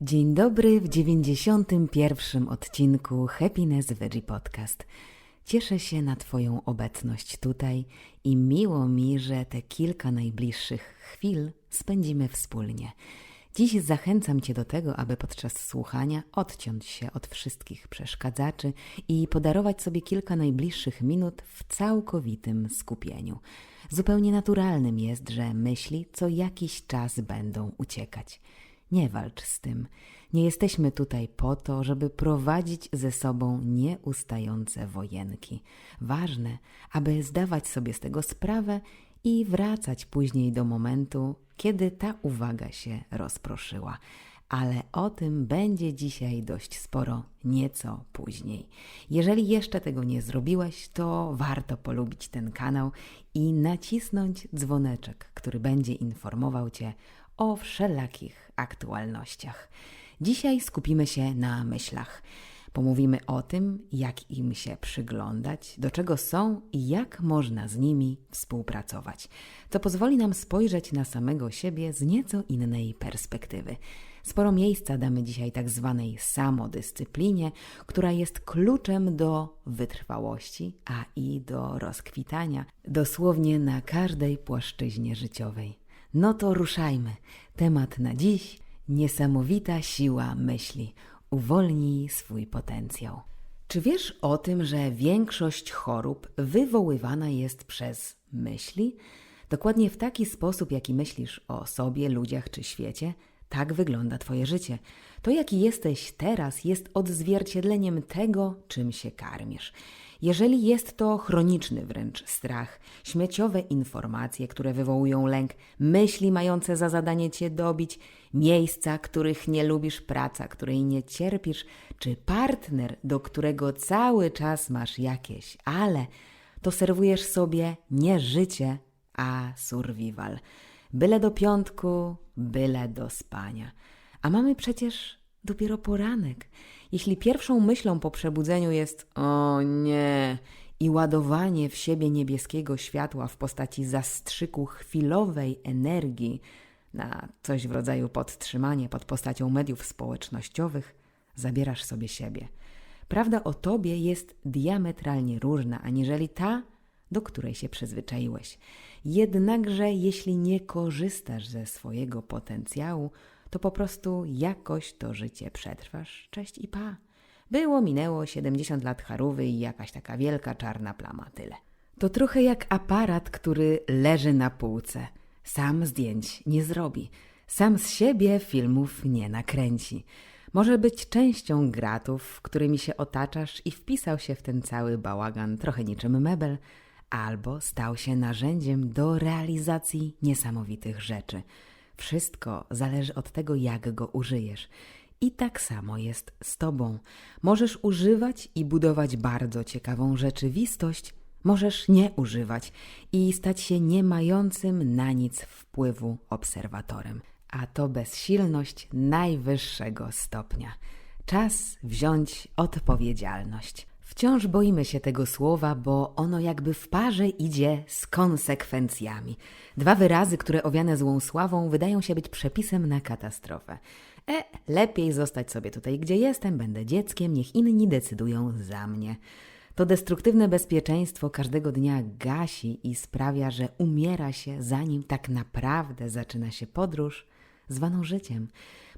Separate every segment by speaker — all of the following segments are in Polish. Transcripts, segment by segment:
Speaker 1: Dzień dobry w 91. odcinku Happiness Veggie Podcast. Cieszę się na Twoją obecność tutaj i miło mi, że te kilka najbliższych chwil spędzimy wspólnie. Dziś zachęcam Cię do tego, aby podczas słuchania odciąć się od wszystkich przeszkadzaczy i podarować sobie kilka najbliższych minut w całkowitym skupieniu. Zupełnie naturalnym jest, że myśli co jakiś czas będą uciekać. Nie walcz z tym. Nie jesteśmy tutaj po to, żeby prowadzić ze sobą nieustające wojenki. Ważne, aby zdawać sobie z tego sprawę i wracać później do momentu, kiedy ta uwaga się rozproszyła. Ale o tym będzie dzisiaj dość sporo nieco później. Jeżeli jeszcze tego nie zrobiłeś, to warto polubić ten kanał i nacisnąć dzwoneczek, który będzie informował Cię o wszelakich aktualnościach. Dzisiaj skupimy się na myślach. Pomówimy o tym, jak im się przyglądać, do czego są i jak można z nimi współpracować. To pozwoli nam spojrzeć na samego siebie z nieco innej perspektywy. Sporo miejsca damy dzisiaj tak zwanej samodyscyplinie, która jest kluczem do wytrwałości, a i do rozkwitania, dosłownie na każdej płaszczyźnie życiowej. No to ruszajmy. Temat na dziś: niesamowita siła myśli. Uwolnij swój potencjał. Czy wiesz o tym, że większość chorób wywoływana jest przez myśli? Dokładnie w taki sposób, jaki myślisz o sobie, ludziach czy świecie, tak wygląda Twoje życie. To, jaki jesteś teraz, jest odzwierciedleniem tego, czym się karmisz. Jeżeli jest to chroniczny wręcz strach, śmieciowe informacje, które wywołują lęk, myśli mające za zadanie cię dobić, miejsca, których nie lubisz, praca, której nie cierpisz, czy partner, do którego cały czas masz jakieś, ale to serwujesz sobie nie życie, a survival. Byle do piątku, byle do spania. A mamy przecież dopiero poranek. Jeśli pierwszą myślą po przebudzeniu jest o nie i ładowanie w siebie niebieskiego światła w postaci zastrzyku chwilowej energii na coś w rodzaju podtrzymanie pod postacią mediów społecznościowych, zabierasz sobie siebie. Prawda o tobie jest diametralnie różna aniżeli ta, do której się przyzwyczaiłeś. Jednakże, jeśli nie korzystasz ze swojego potencjału, to po prostu jakoś to życie przetrwasz. Cześć i pa. Było, minęło 70 lat charówy i jakaś taka wielka czarna plama, tyle. To trochę jak aparat, który leży na półce. Sam zdjęć nie zrobi. Sam z siebie filmów nie nakręci. Może być częścią gratów, którymi się otaczasz i wpisał się w ten cały bałagan trochę niczym mebel, albo stał się narzędziem do realizacji niesamowitych rzeczy – wszystko zależy od tego, jak go użyjesz. I tak samo jest z Tobą. Możesz używać i budować bardzo ciekawą rzeczywistość, możesz nie używać i stać się nie mającym na nic wpływu obserwatorem. A to bezsilność najwyższego stopnia. Czas wziąć odpowiedzialność. Wciąż boimy się tego słowa, bo ono jakby w parze idzie z konsekwencjami. Dwa wyrazy, które owiane złą sławą, wydają się być przepisem na katastrofę. E, lepiej zostać sobie tutaj, gdzie jestem, będę dzieckiem, niech inni decydują za mnie. To destruktywne bezpieczeństwo każdego dnia gasi i sprawia, że umiera się, zanim tak naprawdę zaczyna się podróż zwaną życiem.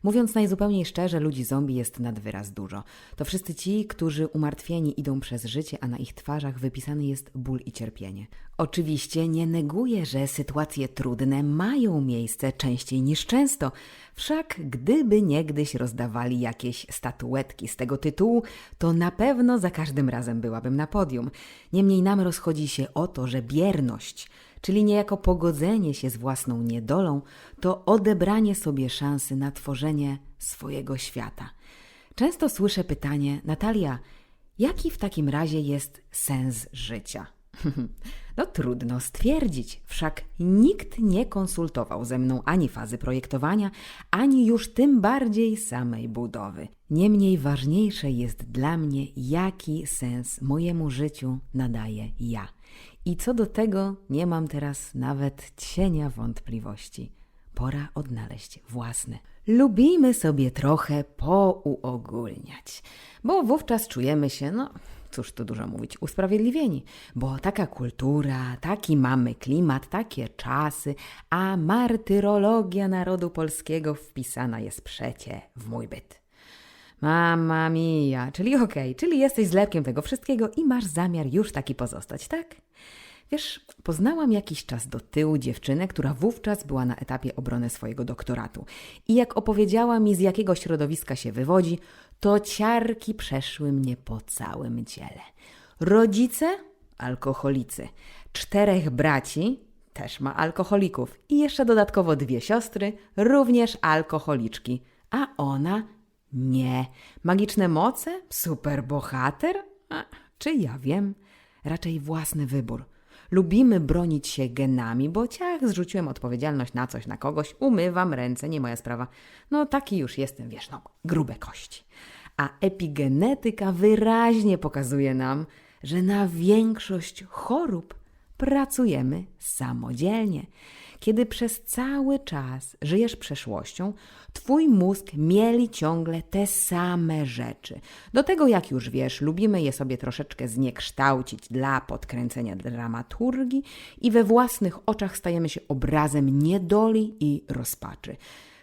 Speaker 1: Mówiąc najzupełniej szczerze, ludzi zombie jest nad wyraz dużo. To wszyscy ci, którzy umartwieni idą przez życie, a na ich twarzach wypisany jest ból i cierpienie. Oczywiście nie neguję, że sytuacje trudne mają miejsce częściej niż często, wszak gdyby niegdyś rozdawali jakieś statuetki z tego tytułu, to na pewno za każdym razem byłabym na podium. Niemniej nam rozchodzi się o to, że bierność czyli niejako pogodzenie się z własną niedolą, to odebranie sobie szansy na tworzenie swojego świata. Często słyszę pytanie: Natalia, jaki w takim razie jest sens życia? No trudno stwierdzić, wszak nikt nie konsultował ze mną ani fazy projektowania, ani już tym bardziej samej budowy. Niemniej ważniejsze jest dla mnie, jaki sens mojemu życiu nadaje ja. I co do tego nie mam teraz nawet cienia wątpliwości. Pora odnaleźć własny. lubimy sobie trochę pouogólniać, bo wówczas czujemy się, no cóż tu dużo mówić, usprawiedliwieni, bo taka kultura, taki mamy klimat, takie czasy, a martyrologia narodu polskiego wpisana jest przecie w mój byt. Mama mia, czyli okej, czyli jesteś zlepkiem tego wszystkiego i masz zamiar już taki pozostać, tak? Wiesz, poznałam jakiś czas do tyłu dziewczynę, która wówczas była na etapie obrony swojego doktoratu. I jak opowiedziała mi, z jakiego środowiska się wywodzi, to ciarki przeszły mnie po całym ciele. Rodzice alkoholicy, czterech braci też ma alkoholików i jeszcze dodatkowo dwie siostry, również alkoholiczki, a ona nie. Magiczne moce? Superbohater? Czy ja wiem? Raczej własny wybór. Lubimy bronić się genami, bo ciach, zrzuciłem odpowiedzialność na coś, na kogoś, umywam ręce, nie moja sprawa. No taki już jestem, wiesz, no, grube kości. A epigenetyka wyraźnie pokazuje nam, że na większość chorób pracujemy samodzielnie. Kiedy przez cały czas żyjesz przeszłością, twój mózg mieli ciągle te same rzeczy. Do tego, jak już wiesz, lubimy je sobie troszeczkę zniekształcić dla podkręcenia dramaturgii i we własnych oczach stajemy się obrazem niedoli i rozpaczy.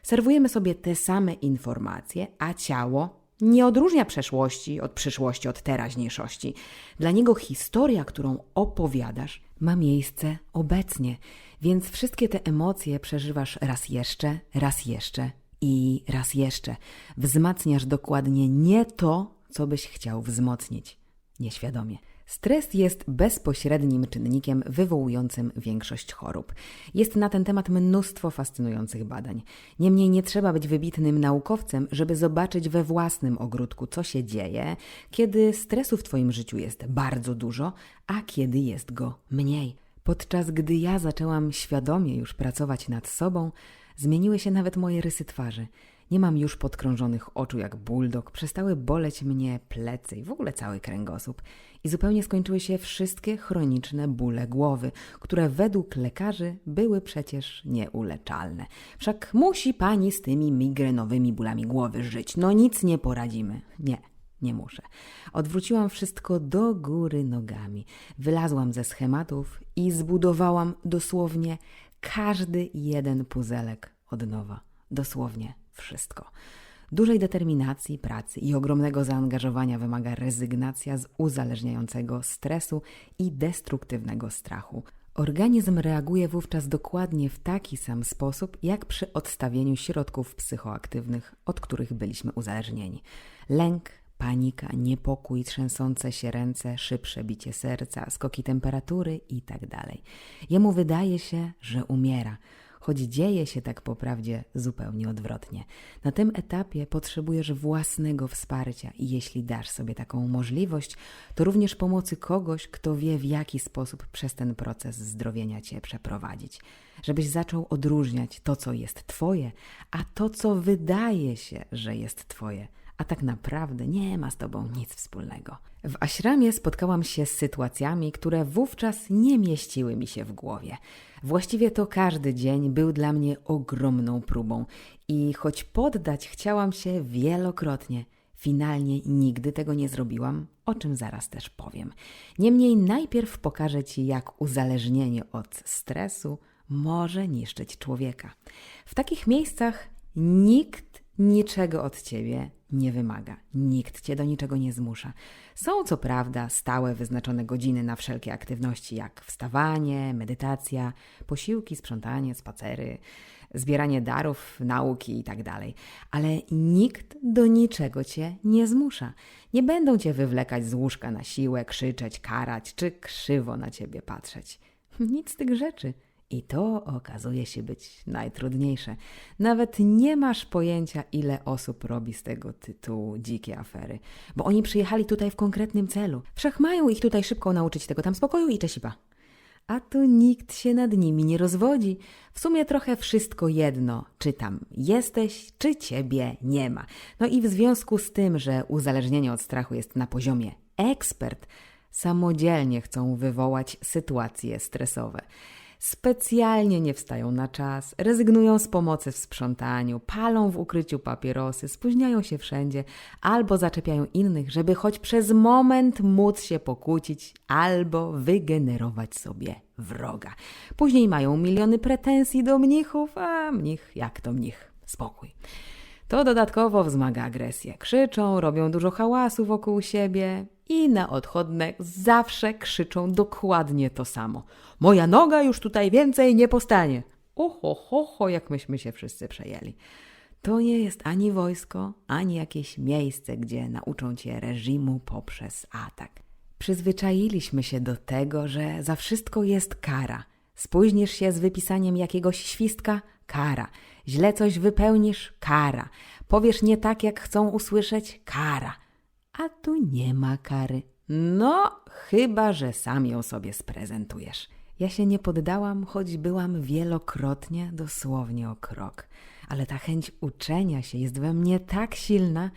Speaker 1: Serwujemy sobie te same informacje, a ciało nie odróżnia przeszłości od przyszłości, od teraźniejszości. Dla niego historia, którą opowiadasz, ma miejsce obecnie, więc wszystkie te emocje przeżywasz raz jeszcze, raz jeszcze i raz jeszcze. Wzmacniasz dokładnie nie to, co byś chciał wzmocnić. Nieświadomie. Stres jest bezpośrednim czynnikiem wywołującym większość chorób. Jest na ten temat mnóstwo fascynujących badań. Niemniej nie trzeba być wybitnym naukowcem, żeby zobaczyć we własnym ogródku, co się dzieje, kiedy stresu w Twoim życiu jest bardzo dużo, a kiedy jest go mniej. Podczas gdy ja zaczęłam świadomie już pracować nad sobą, zmieniły się nawet moje rysy twarzy. Nie mam już podkrążonych oczu jak bulldog, przestały boleć mnie plecy i w ogóle cały kręgosłup. I zupełnie skończyły się wszystkie chroniczne bóle głowy, które według lekarzy były przecież nieuleczalne. Wszak musi pani z tymi migrenowymi bólami głowy żyć. No nic nie poradzimy. Nie. Nie muszę. Odwróciłam wszystko do góry nogami. Wylazłam ze schematów i zbudowałam dosłownie każdy jeden puzelek od nowa. Dosłownie wszystko. Dużej determinacji, pracy i ogromnego zaangażowania wymaga rezygnacja z uzależniającego stresu i destruktywnego strachu. Organizm reaguje wówczas dokładnie w taki sam sposób, jak przy odstawieniu środków psychoaktywnych, od których byliśmy uzależnieni. Lęk, panika, niepokój, trzęsące się ręce, szybsze bicie serca, skoki temperatury itd. Tak Jemu wydaje się, że umiera, choć dzieje się tak po prawdzie zupełnie odwrotnie. Na tym etapie potrzebujesz własnego wsparcia i jeśli dasz sobie taką możliwość, to również pomocy kogoś, kto wie w jaki sposób przez ten proces zdrowienia cię przeprowadzić. Żebyś zaczął odróżniać to, co jest twoje, a to, co wydaje się, że jest twoje a tak naprawdę nie ma z tobą nic wspólnego. W ashramie spotkałam się z sytuacjami, które wówczas nie mieściły mi się w głowie. Właściwie to każdy dzień był dla mnie ogromną próbą i choć poddać chciałam się wielokrotnie, finalnie nigdy tego nie zrobiłam, o czym zaraz też powiem. Niemniej najpierw pokażę Ci, jak uzależnienie od stresu może niszczyć człowieka. W takich miejscach nikt niczego od Ciebie nie wymaga. Nikt cię do niczego nie zmusza. Są co prawda stałe wyznaczone godziny na wszelkie aktywności, jak wstawanie, medytacja, posiłki, sprzątanie, spacery, zbieranie darów, nauki itd. Tak Ale nikt do niczego cię nie zmusza. Nie będą cię wywlekać z łóżka na siłę, krzyczeć, karać czy krzywo na ciebie patrzeć. Nic z tych rzeczy. I to okazuje się być najtrudniejsze. Nawet nie masz pojęcia, ile osób robi z tego tytułu dzikie afery, bo oni przyjechali tutaj w konkretnym celu. Wszak mają ich tutaj szybko nauczyć tego tam spokoju i czesipa. A tu nikt się nad nimi nie rozwodzi. W sumie trochę wszystko jedno, czy tam jesteś, czy ciebie nie ma. No i w związku z tym, że uzależnienie od strachu jest na poziomie ekspert, samodzielnie chcą wywołać sytuacje stresowe. Specjalnie nie wstają na czas, rezygnują z pomocy w sprzątaniu, palą w ukryciu papierosy, spóźniają się wszędzie albo zaczepiają innych, żeby choć przez moment móc się pokłócić albo wygenerować sobie wroga. Później mają miliony pretensji do mnichów, a mnich jak to mnich, spokój. To dodatkowo wzmaga agresję. Krzyczą, robią dużo hałasu wokół siebie i na odchodne zawsze krzyczą dokładnie to samo. Moja noga już tutaj więcej nie postanie. Oho, ho, ho, jak myśmy się wszyscy przejęli. To nie jest ani wojsko, ani jakieś miejsce, gdzie nauczą cię reżimu poprzez atak. Przyzwyczailiśmy się do tego, że za wszystko jest kara. Spóźnisz się z wypisaniem jakiegoś świstka? Kara. Źle coś wypełnisz? Kara. Powiesz nie tak, jak chcą usłyszeć? Kara. A tu nie ma kary. No, chyba, że sam ją sobie sprezentujesz. Ja się nie poddałam, choć byłam wielokrotnie, dosłownie o krok. Ale ta chęć uczenia się jest we mnie tak silna,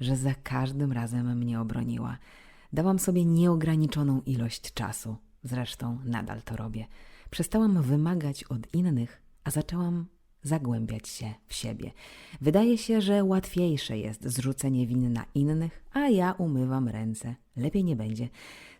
Speaker 1: że za każdym razem mnie obroniła. Dałam sobie nieograniczoną ilość czasu. Zresztą nadal to robię. Przestałam wymagać od innych, a zaczęłam zagłębiać się w siebie. Wydaje się, że łatwiejsze jest zrzucenie win na innych, a ja umywam ręce. Lepiej nie będzie.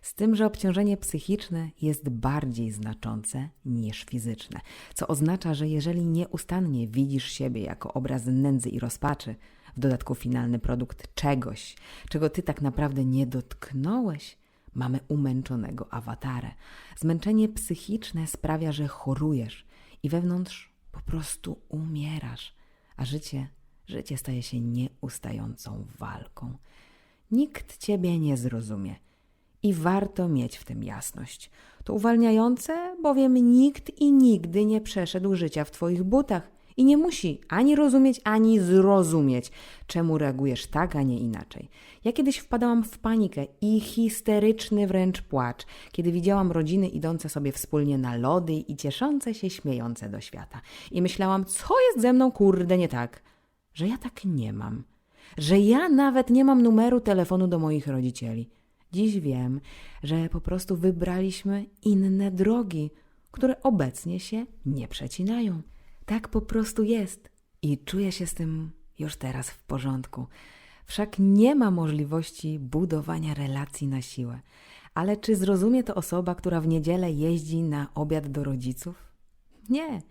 Speaker 1: Z tym, że obciążenie psychiczne jest bardziej znaczące niż fizyczne, co oznacza, że jeżeli nieustannie widzisz siebie jako obraz nędzy i rozpaczy, w dodatku finalny produkt czegoś, czego ty tak naprawdę nie dotknąłeś, mamy umęczonego awatarę. Zmęczenie psychiczne sprawia, że chorujesz i wewnątrz po prostu umierasz, a życie, życie staje się nieustającą walką. Nikt ciebie nie zrozumie i warto mieć w tym jasność. To uwalniające, bowiem nikt i nigdy nie przeszedł życia w twoich butach i nie musi ani rozumieć, ani zrozumieć, czemu reagujesz tak, a nie inaczej. Ja kiedyś wpadałam w panikę i histeryczny wręcz płacz, kiedy widziałam rodziny idące sobie wspólnie na lody i cieszące się śmiejące do świata. I myślałam, co jest ze mną kurde nie tak, że ja tak nie mam. Że ja nawet nie mam numeru telefonu do moich rodzicieli. Dziś wiem, że po prostu wybraliśmy inne drogi, które obecnie się nie przecinają. Tak po prostu jest i czuję się z tym już teraz w porządku. Wszak nie ma możliwości budowania relacji na siłę. Ale czy zrozumie to osoba, która w niedzielę jeździ na obiad do rodziców? Nie.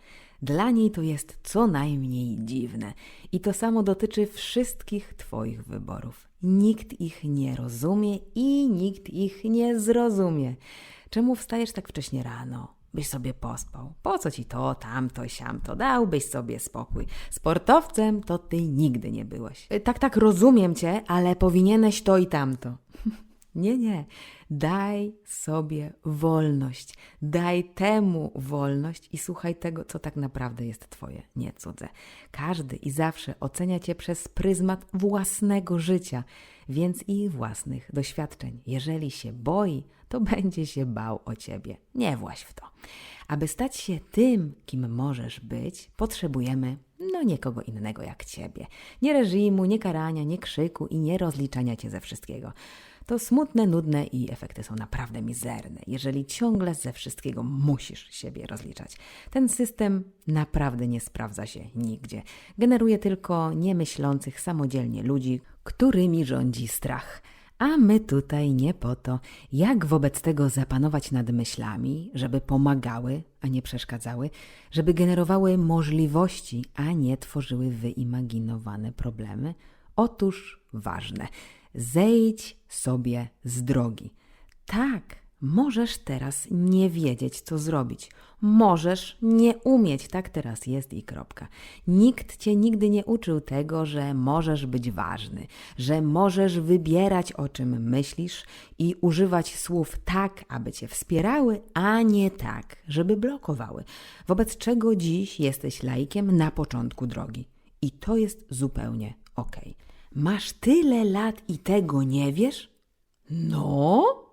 Speaker 1: Dla niej to jest co najmniej dziwne. I to samo dotyczy wszystkich Twoich wyborów. Nikt ich nie rozumie i nikt ich nie zrozumie. Czemu wstajesz tak wcześnie rano? Byś sobie pospał. Po co ci to, tamto, siamto? Dałbyś sobie spokój. Sportowcem to ty nigdy nie byłeś. Y, tak, tak, rozumiem cię, ale powinieneś to i tamto. nie, nie. Daj sobie wolność. Daj temu wolność i słuchaj tego, co tak naprawdę jest twoje, nie cudze. Każdy i zawsze ocenia cię przez pryzmat własnego życia, więc i własnych doświadczeń. Jeżeli się boi, to będzie się bał o ciebie. Nie właś w to. Aby stać się tym, kim możesz być, potrzebujemy no nikogo innego jak ciebie. Nie reżimu, nie karania, nie krzyku i nie rozliczania cię ze wszystkiego. To smutne, nudne i efekty są naprawdę mizerne, jeżeli ciągle ze wszystkiego musisz siebie rozliczać. Ten system naprawdę nie sprawdza się nigdzie. Generuje tylko niemyślących samodzielnie ludzi, którymi rządzi strach. A my tutaj nie po to, jak wobec tego zapanować nad myślami, żeby pomagały, a nie przeszkadzały, żeby generowały możliwości, a nie tworzyły wyimaginowane problemy. Otóż ważne, zejdź sobie z drogi. Tak, Możesz teraz nie wiedzieć, co zrobić. Możesz nie umieć, tak teraz jest i kropka. Nikt cię nigdy nie uczył tego, że możesz być ważny, że możesz wybierać, o czym myślisz i używać słów tak, aby cię wspierały, a nie tak, żeby blokowały. Wobec czego dziś jesteś laikiem na początku drogi. I to jest zupełnie ok. Masz tyle lat i tego nie wiesz? No?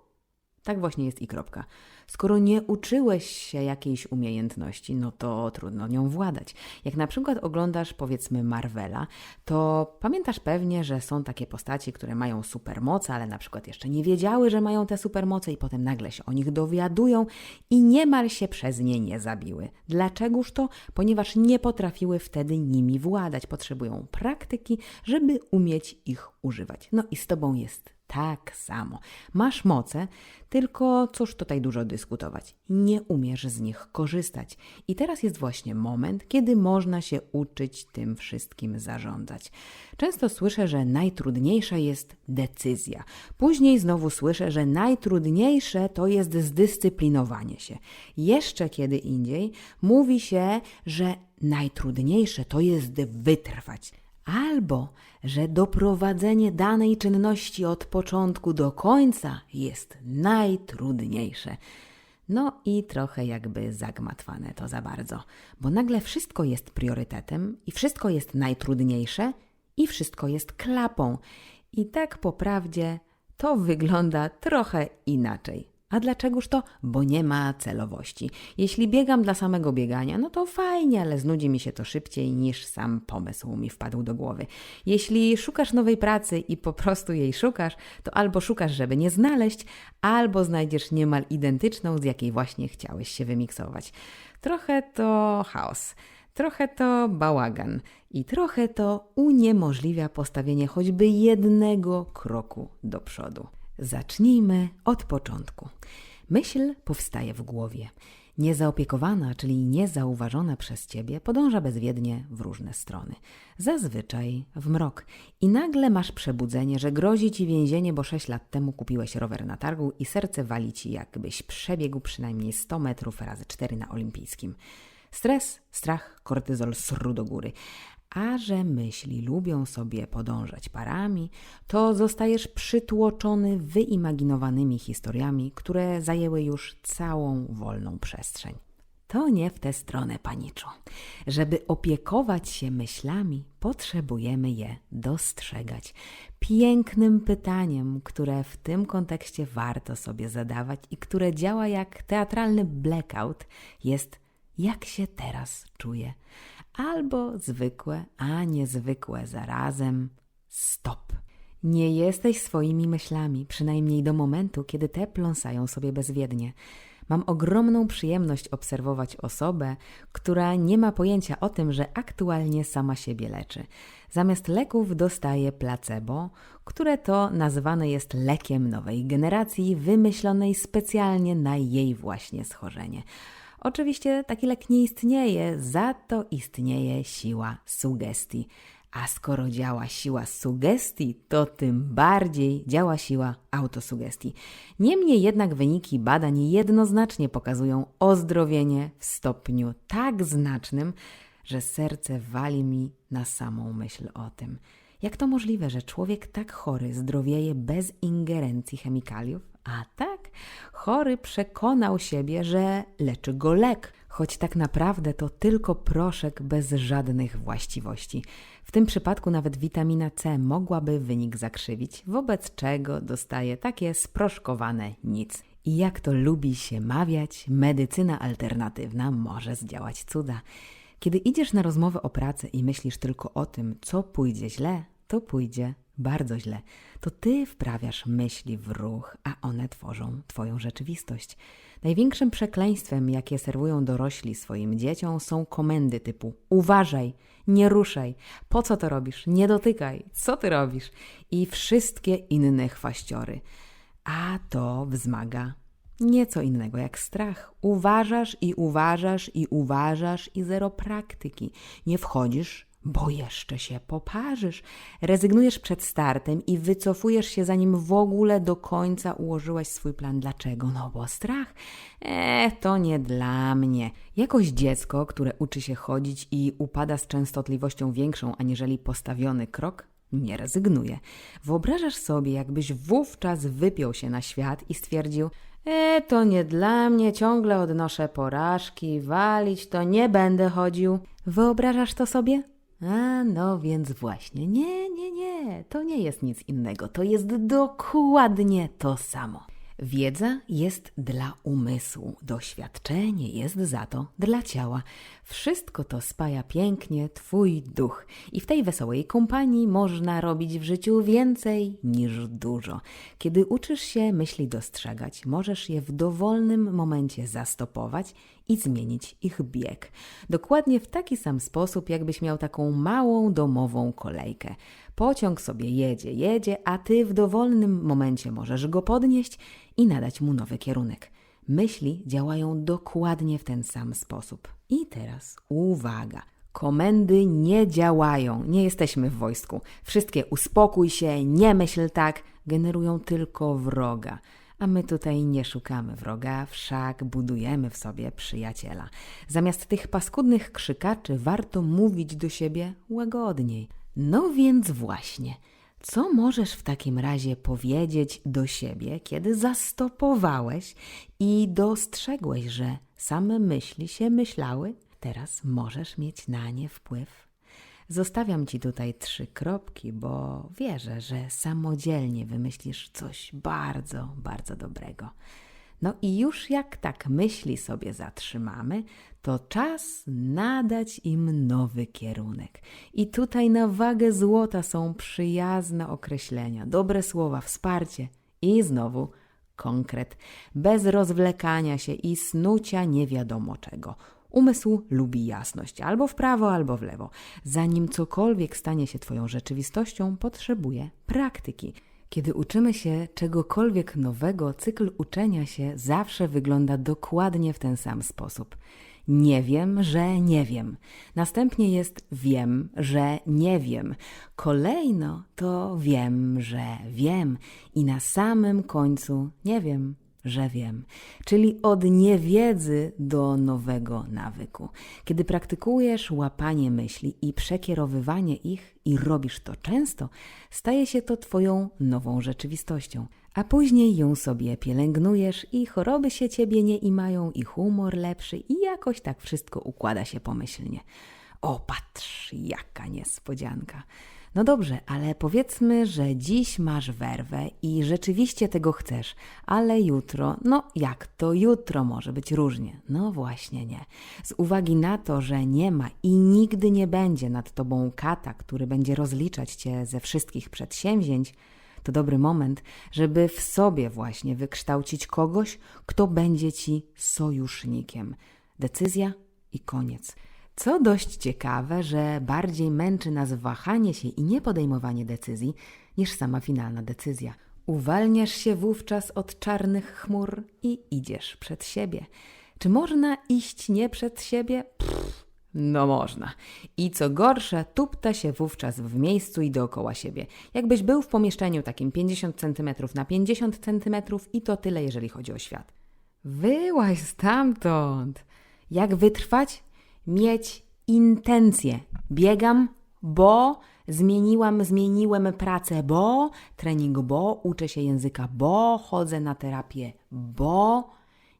Speaker 1: Tak właśnie jest i kropka. Skoro nie uczyłeś się jakiejś umiejętności, no to trudno nią władać. Jak na przykład oglądasz powiedzmy Marvela, to pamiętasz pewnie, że są takie postaci, które mają supermoce, ale na przykład jeszcze nie wiedziały, że mają te supermoce i potem nagle się o nich dowiadują i niemal się przez nie nie zabiły. Dlaczegoż to? Ponieważ nie potrafiły wtedy nimi władać. Potrzebują praktyki, żeby umieć ich używać. No i z tobą jest tak samo. Masz moce, tylko cóż tutaj dużo dyskutować. Nie umiesz z nich korzystać. I teraz jest właśnie moment, kiedy można się uczyć tym wszystkim zarządzać. Często słyszę, że najtrudniejsza jest decyzja. Później znowu słyszę, że najtrudniejsze to jest zdyscyplinowanie się. Jeszcze kiedy indziej mówi się, że najtrudniejsze to jest wytrwać albo że doprowadzenie danej czynności od początku do końca jest najtrudniejsze. No i trochę jakby zagmatwane to za bardzo, bo nagle wszystko jest priorytetem i wszystko jest najtrudniejsze i wszystko jest klapą. I tak po prawdzie to wygląda trochę inaczej. A dlaczegoż to? Bo nie ma celowości. Jeśli biegam dla samego biegania, no to fajnie, ale znudzi mi się to szybciej niż sam pomysł mi wpadł do głowy. Jeśli szukasz nowej pracy i po prostu jej szukasz, to albo szukasz, żeby nie znaleźć, albo znajdziesz niemal identyczną, z jakiej właśnie chciałeś się wymiksować. Trochę to chaos. Trochę to bałagan i trochę to uniemożliwia postawienie choćby jednego kroku do przodu. Zacznijmy od początku. Myśl powstaje w głowie. Niezaopiekowana, czyli niezauważona przez ciebie, podąża bezwiednie w różne strony. Zazwyczaj w mrok. I nagle masz przebudzenie, że grozi ci więzienie, bo 6 lat temu kupiłeś rower na targu i serce wali ci, jakbyś przebiegł przynajmniej 100 metrów razy 4 na olimpijskim. Stres, strach, kortyzol sru do góry a że myśli lubią sobie podążać parami, to zostajesz przytłoczony wyimaginowanymi historiami, które zajęły już całą wolną przestrzeń. To nie w tę stronę, paniczu. Żeby opiekować się myślami, potrzebujemy je dostrzegać. Pięknym pytaniem, które w tym kontekście warto sobie zadawać i które działa jak teatralny blackout, jest: jak się teraz czuję? Albo zwykłe, a niezwykłe zarazem stop. Nie jesteś swoimi myślami, przynajmniej do momentu, kiedy te pląsają sobie bezwiednie. Mam ogromną przyjemność obserwować osobę, która nie ma pojęcia o tym, że aktualnie sama siebie leczy. Zamiast leków dostaje placebo, które to nazywane jest lekiem nowej generacji, wymyślonej specjalnie na jej właśnie schorzenie. Oczywiście taki lek nie istnieje, za to istnieje siła sugestii. A skoro działa siła sugestii, to tym bardziej działa siła autosugestii. Niemniej jednak wyniki badań jednoznacznie pokazują ozdrowienie w stopniu tak znacznym, że serce wali mi na samą myśl o tym. Jak to możliwe, że człowiek tak chory zdrowieje bez ingerencji chemikaliów? A tak, chory przekonał siebie, że leczy go lek, choć tak naprawdę to tylko proszek bez żadnych właściwości. W tym przypadku nawet witamina C mogłaby wynik zakrzywić, wobec czego dostaje takie sproszkowane nic. I jak to lubi się mawiać, medycyna alternatywna może zdziałać cuda. Kiedy idziesz na rozmowę o pracę i myślisz tylko o tym, co pójdzie źle, to pójdzie bardzo źle. To ty wprawiasz myśli w ruch, a one tworzą twoją rzeczywistość. Największym przekleństwem, jakie serwują dorośli swoim dzieciom, są komendy typu: uważaj, nie ruszaj, po co to robisz, nie dotykaj, co ty robisz i wszystkie inne chwaściory. A to wzmaga nieco innego jak strach. Uważasz i uważasz i uważasz i zero praktyki. Nie wchodzisz bo jeszcze się poparzysz. Rezygnujesz przed startem i wycofujesz się, zanim w ogóle do końca ułożyłaś swój plan. Dlaczego? No bo strach. Eee, to nie dla mnie. Jakoś dziecko, które uczy się chodzić i upada z częstotliwością większą aniżeli postawiony krok, nie rezygnuje. Wyobrażasz sobie, jakbyś wówczas wypiął się na świat i stwierdził: E, to nie dla mnie, ciągle odnoszę porażki, walić to nie będę chodził. Wyobrażasz to sobie? A no więc właśnie, nie, nie, nie, to nie jest nic innego, to jest dokładnie to samo. Wiedza jest dla umysłu, doświadczenie jest za to dla ciała. Wszystko to spaja pięknie Twój duch i w tej wesołej kompanii można robić w życiu więcej niż dużo. Kiedy uczysz się myśli dostrzegać, możesz je w dowolnym momencie zastopować i zmienić ich bieg. Dokładnie w taki sam sposób, jakbyś miał taką małą domową kolejkę. Pociąg sobie jedzie, jedzie, a ty w dowolnym momencie możesz go podnieść i nadać mu nowy kierunek. Myśli działają dokładnie w ten sam sposób. I teraz uwaga. Komendy nie działają, nie jesteśmy w wojsku. Wszystkie uspokój się, nie myśl tak, generują tylko wroga. A my tutaj nie szukamy wroga, wszak budujemy w sobie przyjaciela. Zamiast tych paskudnych krzykaczy warto mówić do siebie łagodniej. No więc właśnie, co możesz w takim razie powiedzieć do siebie, kiedy zastopowałeś i dostrzegłeś, że same myśli się myślały? Teraz możesz mieć na nie wpływ. Zostawiam ci tutaj trzy kropki, bo wierzę, że samodzielnie wymyślisz coś bardzo, bardzo dobrego. No i już jak tak myśli sobie zatrzymamy, to czas nadać im nowy kierunek. I tutaj na wagę złota są przyjazne określenia, dobre słowa, wsparcie i znowu konkret, bez rozwlekania się i snucia nie wiadomo czego. Umysł lubi jasność, albo w prawo, albo w lewo. Zanim cokolwiek stanie się Twoją rzeczywistością, potrzebuje praktyki. Kiedy uczymy się czegokolwiek nowego, cykl uczenia się zawsze wygląda dokładnie w ten sam sposób. Nie wiem, że nie wiem. Następnie jest wiem, że nie wiem. Kolejno to wiem, że wiem. I na samym końcu nie wiem, że wiem, czyli od niewiedzy do nowego nawyku. Kiedy praktykujesz łapanie myśli i przekierowywanie ich i robisz to często, staje się to Twoją nową rzeczywistością. A później ją sobie pielęgnujesz i choroby się Ciebie nie imają i humor lepszy i jakoś tak wszystko układa się pomyślnie. O, patrz, jaka niespodzianka. No dobrze, ale powiedzmy, że dziś masz werwę i rzeczywiście tego chcesz, ale jutro, no jak to jutro może być różnie? No właśnie nie. Z uwagi na to, że nie ma i nigdy nie będzie nad tobą kata, który będzie rozliczać cię ze wszystkich przedsięwzięć, to dobry moment, żeby w sobie właśnie wykształcić kogoś, kto będzie ci sojusznikiem. Decyzja i koniec. Co dość ciekawe, że bardziej męczy nas wahanie się i niepodejmowanie decyzji niż sama finalna decyzja. Uwalniasz się wówczas od czarnych chmur i idziesz przed siebie. Czy można iść nie przed siebie? Pff, no można. I co gorsze, tupta się wówczas w miejscu i dookoła siebie. Jakbyś był w pomieszczeniu takim 50 cm na 50 cm i to tyle, jeżeli chodzi o świat. Wyłaź stamtąd! Jak wytrwać? Mieć intencje. Biegam, bo zmieniłam, zmieniłem pracę, bo trening, bo uczę się języka, bo chodzę na terapię, bo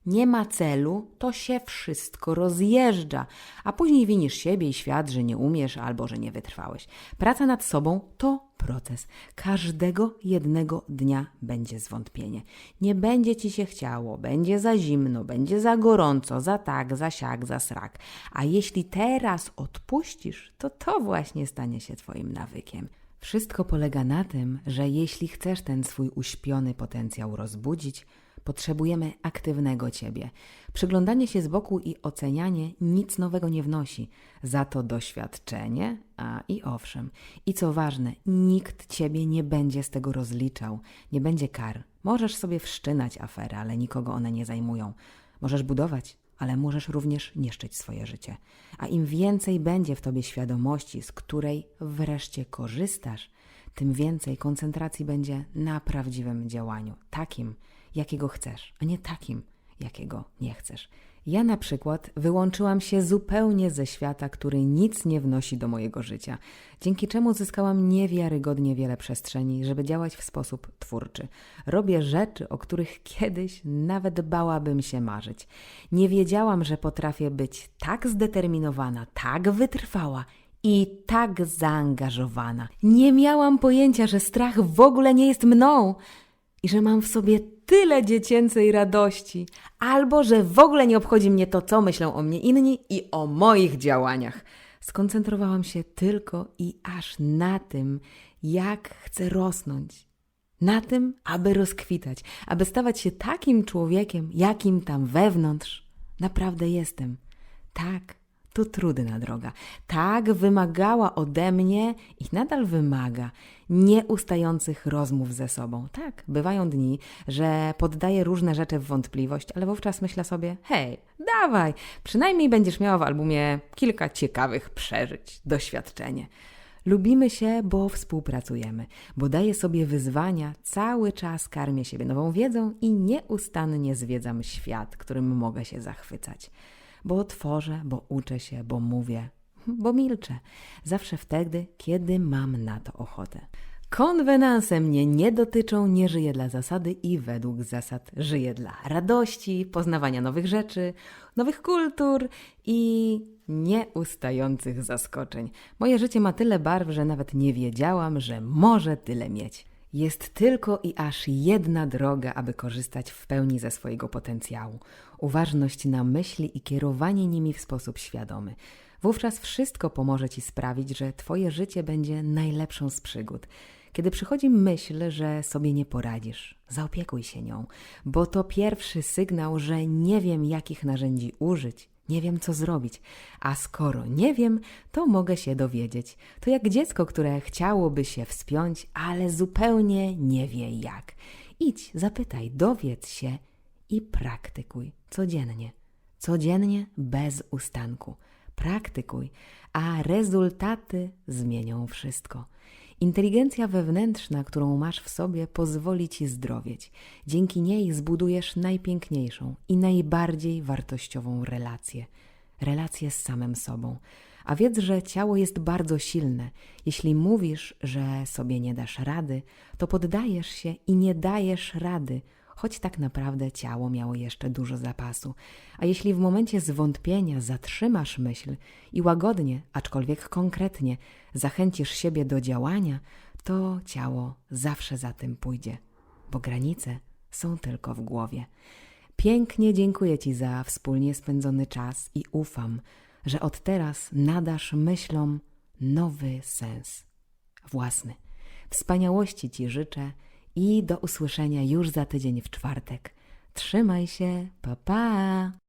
Speaker 1: nie ma celu, to się wszystko rozjeżdża, a później winisz siebie i świat, że nie umiesz albo że nie wytrwałeś. Praca nad sobą to proces. Każdego jednego dnia będzie zwątpienie. Nie będzie ci się chciało, będzie za zimno, będzie za gorąco, za tak, za siak, za srak. A jeśli teraz odpuścisz, to to właśnie stanie się twoim nawykiem. Wszystko polega na tym, że jeśli chcesz ten swój uśpiony potencjał rozbudzić, Potrzebujemy aktywnego ciebie. Przyglądanie się z boku i ocenianie nic nowego nie wnosi. Za to doświadczenie, a i owszem. I co ważne, nikt ciebie nie będzie z tego rozliczał, nie będzie kar. Możesz sobie wszczynać aferę, ale nikogo one nie zajmują. Możesz budować, ale możesz również niszczyć swoje życie. A im więcej będzie w tobie świadomości, z której wreszcie korzystasz, tym więcej koncentracji będzie na prawdziwym działaniu, takim, jakiego chcesz, a nie takim, jakiego nie chcesz. Ja na przykład wyłączyłam się zupełnie ze świata, który nic nie wnosi do mojego życia, dzięki czemu zyskałam niewiarygodnie wiele przestrzeni, żeby działać w sposób twórczy. Robię rzeczy, o których kiedyś nawet bałabym się marzyć. Nie wiedziałam, że potrafię być tak zdeterminowana, tak wytrwała i tak zaangażowana. Nie miałam pojęcia, że strach w ogóle nie jest mną. I że mam w sobie tyle dziecięcej radości, albo że w ogóle nie obchodzi mnie to, co myślą o mnie inni i o moich działaniach. Skoncentrowałam się tylko i aż na tym, jak chcę rosnąć. Na tym, aby rozkwitać, aby stawać się takim człowiekiem, jakim tam wewnątrz naprawdę jestem. Tak, to trudna droga. Tak wymagała ode mnie i nadal wymaga nieustających rozmów ze sobą. Tak, bywają dni, że poddaję różne rzeczy w wątpliwość, ale wówczas myślę sobie: hej, dawaj, przynajmniej będziesz miała w albumie kilka ciekawych przeżyć, doświadczenie. Lubimy się, bo współpracujemy, bo daję sobie wyzwania, cały czas karmię siebie nową wiedzą i nieustannie zwiedzam świat, którym mogę się zachwycać. Bo tworzę, bo uczę się, bo mówię, bo milczę. Zawsze wtedy, kiedy mam na to ochotę. Konwenanse mnie nie dotyczą, nie żyję dla zasady i według zasad żyję dla radości, poznawania nowych rzeczy, nowych kultur i nieustających zaskoczeń. Moje życie ma tyle barw, że nawet nie wiedziałam, że może tyle mieć. Jest tylko i aż jedna droga, aby korzystać w pełni ze swojego potencjału. Uważność na myśli i kierowanie nimi w sposób świadomy. Wówczas wszystko pomoże ci sprawić, że twoje życie będzie najlepszą z przygód. Kiedy przychodzi myśl, że sobie nie poradzisz, zaopiekuj się nią, bo to pierwszy sygnał, że nie wiem, jakich narzędzi użyć, nie wiem, co zrobić. A skoro nie wiem, to mogę się dowiedzieć. To jak dziecko, które chciałoby się wspiąć, ale zupełnie nie wie jak. Idź, zapytaj, dowiedz się i praktykuj codziennie. Codziennie bez ustanku. Praktykuj, a rezultaty zmienią wszystko. Inteligencja wewnętrzna, którą masz w sobie, pozwoli ci zdrowieć. Dzięki niej zbudujesz najpiękniejszą i najbardziej wartościową relację relację z samym sobą. A wiedz, że ciało jest bardzo silne. Jeśli mówisz, że sobie nie dasz rady, to poddajesz się i nie dajesz rady, choć tak naprawdę ciało miało jeszcze dużo zapasu. A jeśli w momencie zwątpienia zatrzymasz myśl i łagodnie, aczkolwiek konkretnie, zachęcisz siebie do działania, to ciało zawsze za tym pójdzie, bo granice są tylko w głowie. Pięknie dziękuję Ci za wspólnie spędzony czas i ufam, że od teraz nadasz myślom nowy sens, własny. Wspaniałości Ci życzę i do usłyszenia już za tydzień w czwartek. Trzymaj się, pa pa!